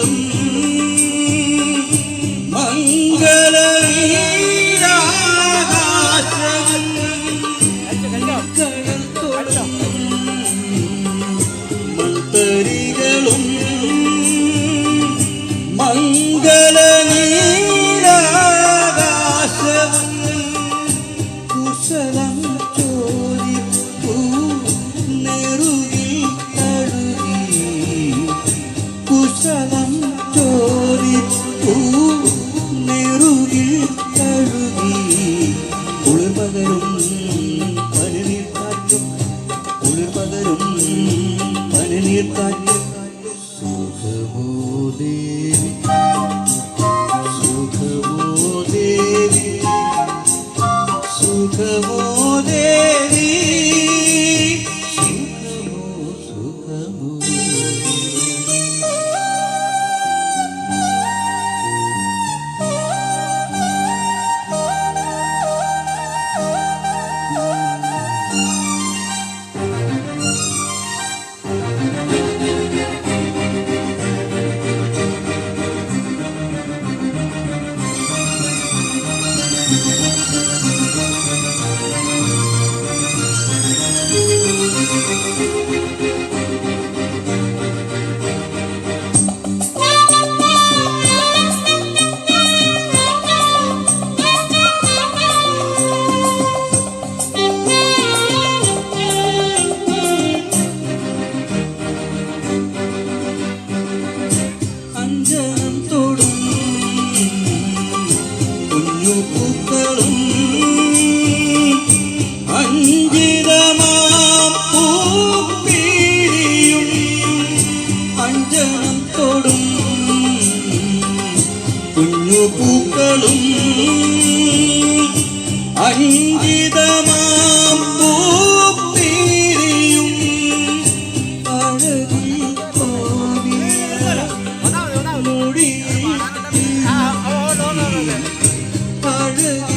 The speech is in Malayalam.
ും సుఖము దేవి. సుఖము సుఖము. പൂക്കളും അഞ്ചിതമാം പൂപ്പീഴിയും അഞ്ചണം തൊടും. കുഞ്ഞു പൂക്കളും അഞ്ചിതമാം പൂപ്പീഴിയും അഴകും കോവിൽ മുടി அழுக